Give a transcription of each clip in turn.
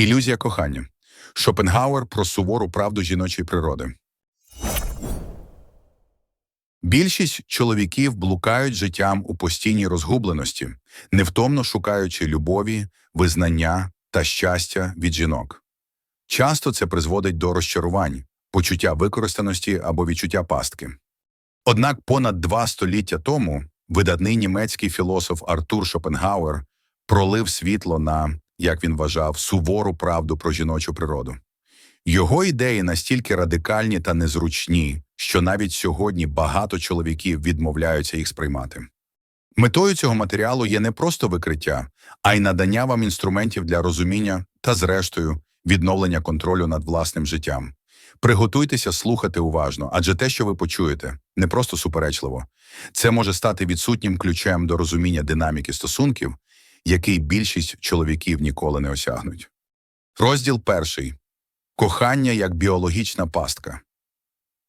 Ілюзія кохання. Шопенгауер про сувору правду жіночої природи. Більшість чоловіків блукають життям у постійній розгубленості, невтомно шукаючи любові, визнання та щастя від жінок. Часто це призводить до розчарувань, почуття використаності або відчуття пастки. Однак понад два століття тому видатний німецький філософ Артур Шопенгауер пролив світло на, як він вважав, сувору правду про жіночу природу. Його ідеї настільки радикальні та незручні, що навіть сьогодні багато чоловіків відмовляються їх сприймати. Метою цього матеріалу є не просто викриття, а й надання вам інструментів для розуміння та, зрештою, відновлення контролю над власним життям. Приготуйтеся слухати уважно, адже те, що ви почуєте, не просто суперечливо. Це може стати відсутнім ключем до розуміння динаміки стосунків, який більшість чоловіків ніколи не осягнуть. Розділ перший. Кохання як біологічна пастка.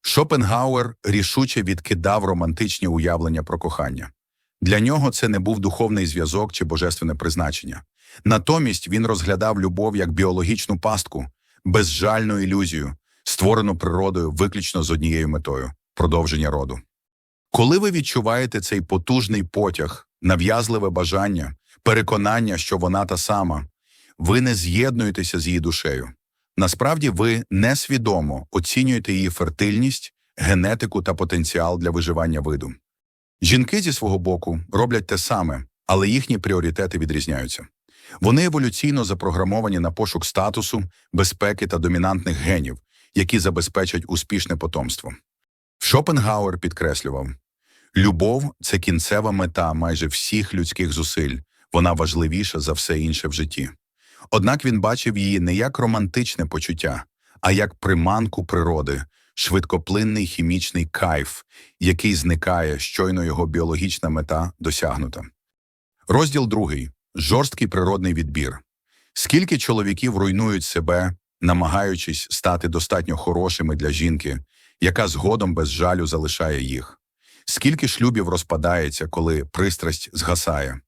Шопенгауер рішуче відкидав романтичні уявлення про кохання. Для нього це не був духовний зв'язок чи божественне призначення. Натомість він розглядав любов як біологічну пастку, безжальну ілюзію, створену природою виключно з однією метою продовження роду. Коли ви відчуваєте цей потужний потяг, нав'язливе бажання, переконання, що вона та сама, ви не з'єднуєтеся з її душею. Насправді ви несвідомо оцінюєте її фертильність, генетику та потенціал для виживання виду. Жінки зі свого боку роблять те саме, але їхні пріоритети відрізняються. Вони еволюційно запрограмовані на пошук статусу, безпеки та домінантних генів, які забезпечать успішне потомство. Шопенгауер підкреслював любов це кінцева мета майже всіх людських зусиль, вона важливіша за все інше в житті. Однак він бачив її не як романтичне почуття, а як приманку природи, швидкоплинний хімічний кайф, який зникає, щойно його біологічна мета досягнута. Розділ другий жорсткий природний відбір. Скільки чоловіків руйнують себе, намагаючись стати достатньо хорошими для жінки, яка згодом без жалю залишає їх? Скільки шлюбів розпадається, коли пристрасть згасає?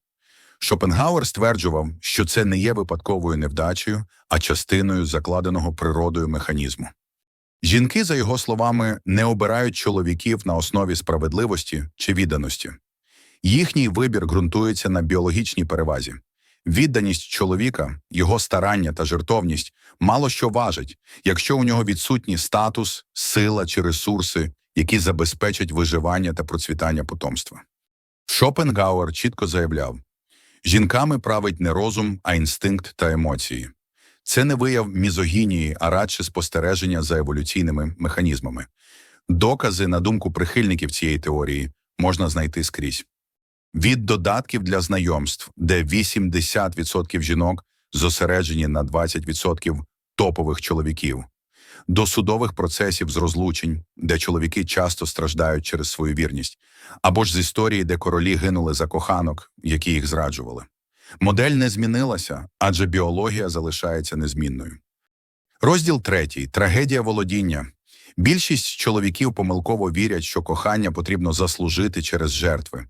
Шопенгауер стверджував, що це не є випадковою невдачею, а частиною закладеного природою механізму. Жінки, за його словами, не обирають чоловіків на основі справедливості чи відданості. Їхній вибір ґрунтується на біологічній перевазі. Відданість чоловіка, його старання та жертовність мало що важить, якщо у нього відсутні статус, сила чи ресурси, які забезпечать виживання та процвітання потомства. Шопенгауер чітко заявляв, жінками править не розум, а інстинкт та емоції. Це не вияв мізогінії, а радше спостереження за еволюційними механізмами. Докази, на думку прихильників цієї теорії, можна знайти скрізь. Від додатків для знайомств, де 80% жінок зосереджені на 20% топових чоловіків, до судових процесів з розлучень, де чоловіки часто страждають через свою вірність, або ж з історії, де королі гинули за коханок, які їх зраджували. Модель не змінилася, адже біологія залишається незмінною. Розділ третій трагедія володіння. Більшість чоловіків помилково вірять, що кохання потрібно заслужити через жертви.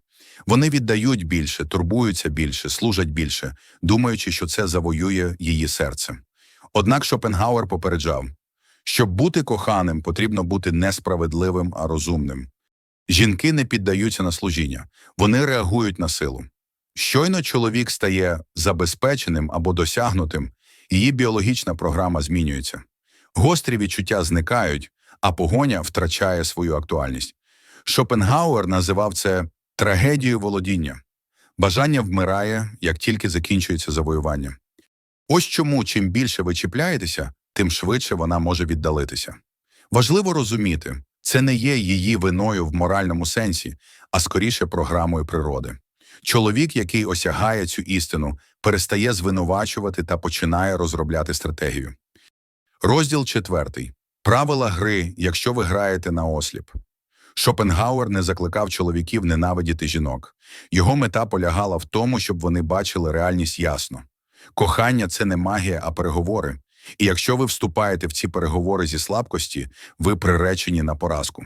Вони віддають більше, турбуються більше, служать більше, думаючи, що це завоює її серце. Однак Шопенгауер попереджав, щоб бути коханим, потрібно бути несправедливим, а розумним. Жінки не піддаються на служіння, вони реагують на силу. Щойно чоловік стає забезпеченим або досягнутим, її біологічна програма змінюється. Гострі відчуття зникають, а погоня втрачає свою актуальність. Шопенгауер називав це трагедією володіння. Бажання вмирає, як тільки закінчується завоювання. Ось чому, чим більше ви чіпляєтеся, тим швидше вона може віддалитися. Важливо розуміти, це не є її виною в моральному сенсі, а скоріше програмою природи. Чоловік, який осягає цю істину, перестає звинувачувати та починає розробляти стратегію. Розділ четвертий. Правила гри, якщо ви граєте на осліп. Шопенгауер не закликав чоловіків ненавидіти жінок. Його мета полягала в тому, щоб вони бачили реальність ясно. Кохання це не магія, а переговори. І якщо ви вступаєте в ці переговори зі слабкості, ви приречені на поразку.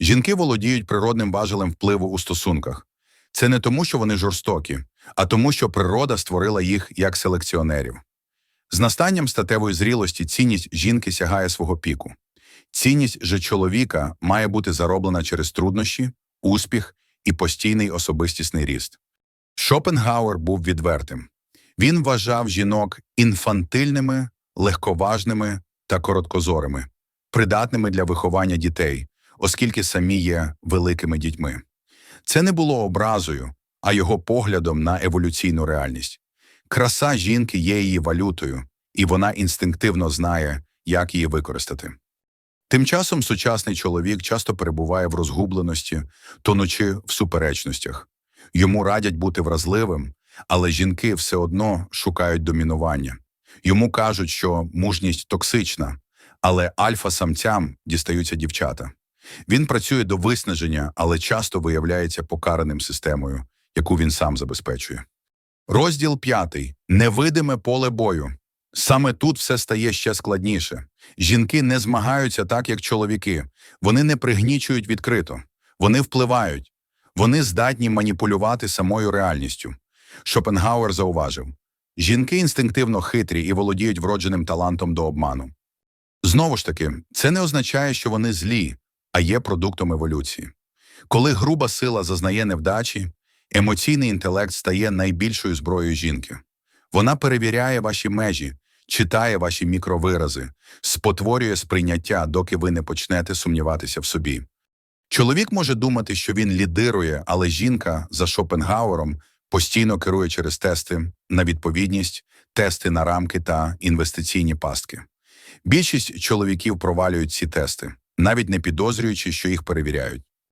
Жінки володіють природним важелем впливу у стосунках. Це не тому, що вони жорстокі, а тому, що природа створила їх як селекціонерів. З настанням статевої зрілості цінність жінки сягає свого піку. Цінність же чоловіка має бути зароблена через труднощі, успіх і постійний особистісний ріст. Шопенгауер був відвертим. Він вважав жінок інфантильними, легковажними та короткозорими, придатними для виховання дітей, оскільки самі є великими дітьми. Це не було образою, а його поглядом на еволюційну реальність. Краса жінки є її валютою, і вона інстинктивно знає, як її використати. Тим часом сучасний чоловік часто перебуває в розгубленості, тонучи в суперечностях. Йому радять бути вразливим, але жінки все одно шукають домінування. Йому кажуть, що мужність токсична, але альфа-самцям дістаються дівчата. Він працює до виснаження, але часто виявляється покараним системою, яку він сам забезпечує. Розділ п'ятий. Невидиме поле бою. Саме тут все стає ще складніше. Жінки не змагаються так, як чоловіки. Вони не пригнічують відкрито. Вони впливають. Вони здатні маніпулювати самою реальністю. Шопенгауер зауважив. Жінки інстинктивно хитрі і володіють вродженим талантом до обману. Знову ж таки, це не означає, що вони злі, а є продуктом еволюції. Коли груба сила зазнає невдачі, емоційний інтелект стає найбільшою зброєю жінки. Вона перевіряє ваші межі, читає ваші мікровирази, спотворює сприйняття, доки ви не почнете сумніватися в собі. Чоловік може думати, що він лідирує, але жінка за Шопенгауером постійно керує через тести на відповідність, тести на рамки та інвестиційні пастки. Більшість чоловіків провалюють ці тести, навіть не підозрюючи, що їх перевіряють.